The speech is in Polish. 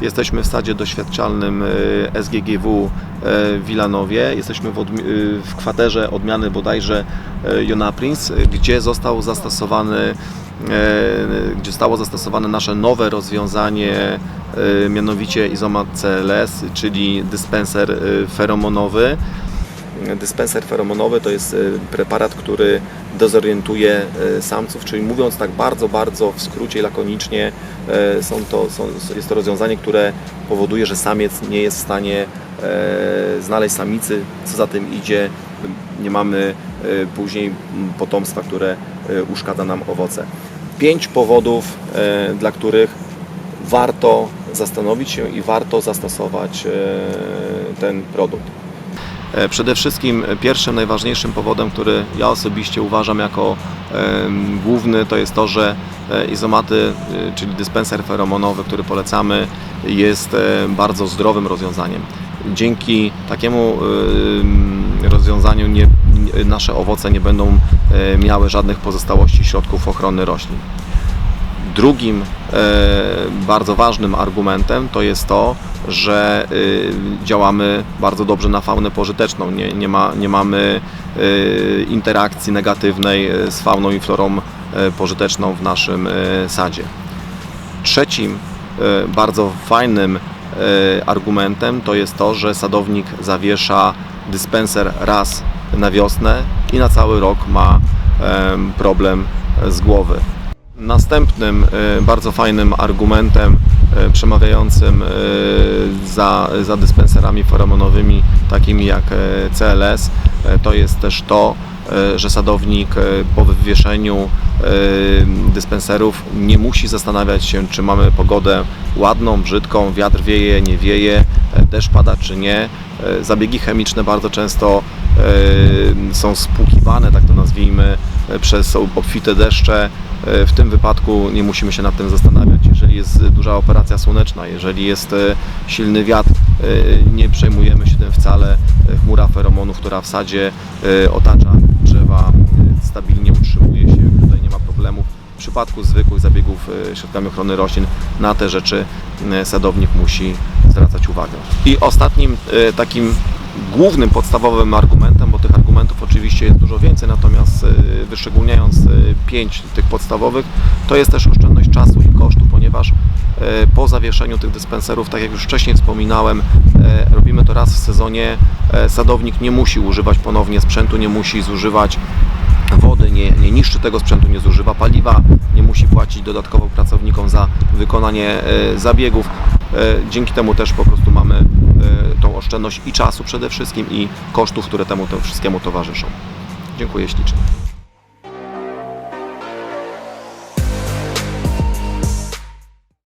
Jesteśmy w sadzie doświadczalnym e, SGGW e, w Wilanowie. Jesteśmy w, e, w kwaterze odmiany bodajże Jona Prince, e, gdzie został zastosowany gdzie zostało zastosowane nasze nowe rozwiązanie, mianowicie Izomat CLS, czyli dyspenser feromonowy. Dyspenser feromonowy to jest e, preparat, który dezorientuje e, samców, czyli mówiąc tak bardzo, bardzo w skrócie lakonicznie, e, są to, są, jest to rozwiązanie, które powoduje, że samiec nie jest w stanie znaleźć samicy, co za tym idzie, nie mamy później potomstwa, które uszkadza nam owoce. Pięć powodów, dla których warto zastanowić się i warto zastosować ten produkt. E, Przede wszystkim e, pierwszym, najważniejszym powodem, który ja osobiście uważam jako główny, to jest to, że e, izomaty, czyli dyspenser feromonowy, który polecamy, jest bardzo zdrowym rozwiązaniem. Dzięki takiemu em, rozwiązaniu nie, nasze owoce nie będą miały żadnych pozostałości środków ochrony roślin. Drugim e, bardzo ważnym argumentem to jest to, że y, działamy bardzo dobrze na faunę pożyteczną. Nie, nie, ma, nie mamy y, interakcji negatywnej y, z fauną i florą y, pożyteczną w naszym sadzie. Trzecim bardzo fajnym argumentem to jest to, że sadownik zawiesza dyspenser raz na wiosnę i na cały rok ma em, problem z głowy. Następnym e, bardzo fajnym argumentem e, przemawiającym e, za, za dyspenserami feromonowymi takimi jak CLS to jest też to, że sadownik po wywieszeniu dyspenserów nie musi zastanawiać się, czy mamy pogodę ładną, brzydką, wiatr wieje, nie wieje, e, deszcz pada czy nie. E, Zabiegi chemiczne bardzo często e, są spłukiwane, tak to nazwijmy, przez obfite deszcze. W tym wypadku nie musimy się nad tym zastanawiać. Jeżeli jest duża operacja słoneczna, jeżeli jest silny wiatr, nie przejmujemy się tym wcale. Chmura feromonów, która w sadzie otacza drzewa, stabilnie utrzymuje się, tutaj nie ma problemów. W przypadku zwykłych zabiegów e, środkami ochrony roślin na te rzeczy e, sadownik musi zwracać uwagę. I ostatnim e, takim głównym, podstawowym argumentem, bo tych argumentów oczywiście jest dużo więcej, natomiast wyszczególniając pięć tych podstawowych, to jest też oszczędność czasu i kosztu, ponieważ po zawieszeniu tych dyspenserów, tak jak już wcześniej wspominałem, robimy to raz w sezonie, sadownik nie musi używać ponownie sprzętu, nie musi zużywać wody, nie, nie niszczy tego sprzętu, nie zużywa paliwa, nie musi płacić dodatkowo pracownikom za wykonanie e, zabiegów. E, Dzięki temu też po prostu mamy e, tą oszczędność i czasu przede wszystkim i kosztów, które temu, temu wszystkiemu towarzyszą. Dziękuję ślicznie.